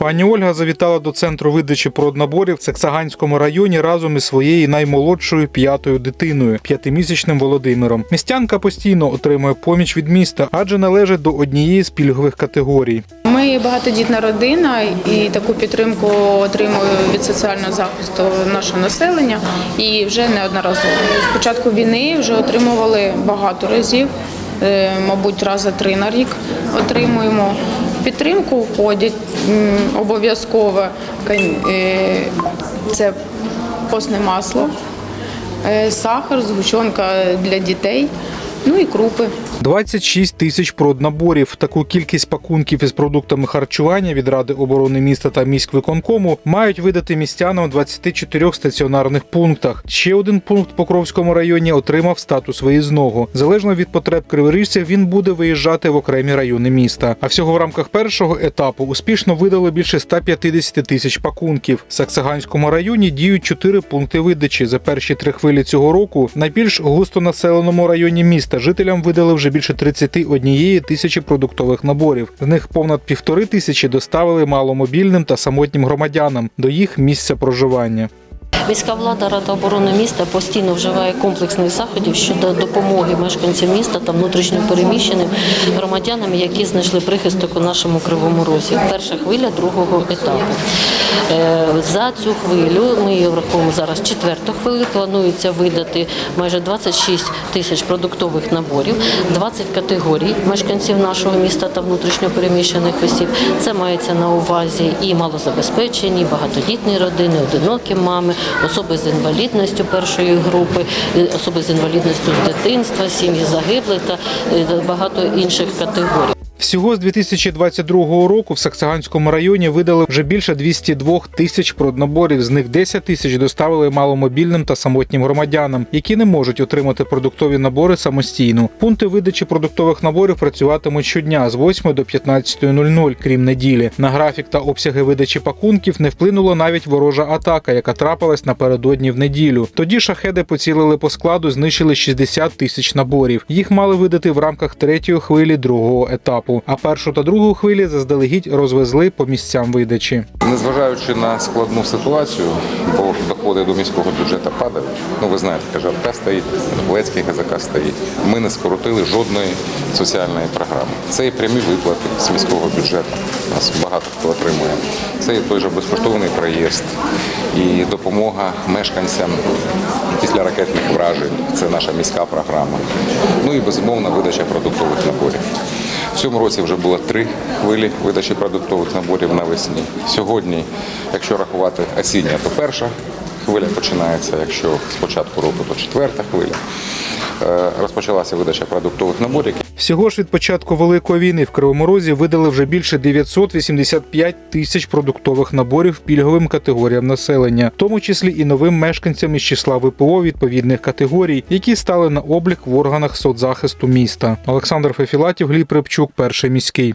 Пані Ольга завітала до центру видачі проднаборів в Саксаганському районі разом із своєю наймолодшою п'ятою дитиною, п'ятимісячним Володимиром. Містянка постійно отримує поміч від міста, адже належить до однієї з пільгових категорій. Ми багатодітна родина і таку підтримку отримую від соціального захисту нашого населення і вже неодноразово. З початку війни вже отримували багато разів, е, мабуть, рази три на рік отримуємо. Підтримку входять обов'язково е, це постне масло, е, сахар, згущенка для дітей, ну і крупи. 26 тисяч проднаборів. Таку кількість пакунків із продуктами харчування від Ради оборони міста та міськвиконкому мають видати містянам у 24 стаціонарних пунктах. Ще один пункт в Покровському районі отримав статус виїзного. Залежно від потреб криворіжців, він буде виїжджати в окремі райони міста. А всього в рамках першого етапу успішно видали більше 150 тисяч пакунків. В Саксаганському районі діють чотири пункти видачі. За перші три хвилі цього року найбільш густонаселеному районі міста жителям видали вже більше 31 тисячі продуктових наборів. З них понад півтори тисячі доставили маломобільним та самотнім громадянам до їх місця проживання. Міська влада Рада оборони міста постійно вживає комплексних заходів щодо допомоги мешканцям міста та внутрішньо переміщеним громадянам, які знайшли прихисток у нашому кривому розі. Перша хвиля другого етапу. Е, За цю хвилю ми її враховуємо зараз четверту хвилю. Планується видати майже 26 тисяч продуктових наборів, 20 категорій мешканців нашого міста та внутрішньо переміщених осіб. Це мається на увазі і малозабезпечені, і багатодітні родини, одинокі мами, особи з інвалідністю першої групи, особи з інвалідністю з дитинства, сім'ї загиблих та е, багато інших категорій. Всього з 2022 року в Саксаганському районі видали вже більше 202 тисяч проднаборів. З них 10 тисяч доставили маломобільним та самотнім громадянам, які не можуть отримати продуктові набори самостійно. Пункти видачі продуктових наборів працюватимуть щодня з 8 до 15.00, крім неділі. На графік та обсяги видачі пакунків не вплинула навіть ворожа атака, яка трапилась напередодні в неділю. Тоді шахеди поцілили по складу, знищили 60 тисяч наборів. Їх мали видати в рамках третьої хвилі другого етапу. А першу та другу хвилі заздалегідь розвезли по місцям видачі. Незважаючи на складну ситуацію, бо доходи до міського бюджету падають. Ну ви знаєте, КЖРК стоїть, Лецький ГЗК стоїть. Ми не скоротили жодної соціальної програми. Це і прямі виплати з міського бюджету. Нас багато хто отримує. Це і той же безкоштовний проїзд, і допомога мешканцям після ракетних вражень. Це наша міська програма. Ну і безумовно видача продуктових наборів. В цьому році вже було три хвилі видачі продуктових наборів навесні. Сьогодні, якщо рахувати осіння, то перша хвиля починається. Якщо з початку року, то четверта хвиля. Е, Розпочалася видача продуктових наборів. Всього ж від початку великої війни в Кривому Розі видали вже більше 985 тисяч продуктових наборів пільговим категоріям населення, в тому числі і новим мешканцям із числа ВПО відповідних категорій, які стали на облік в органах соцзахисту міста. Олександр Фефілатів, Гліб Рибчук, перший міський.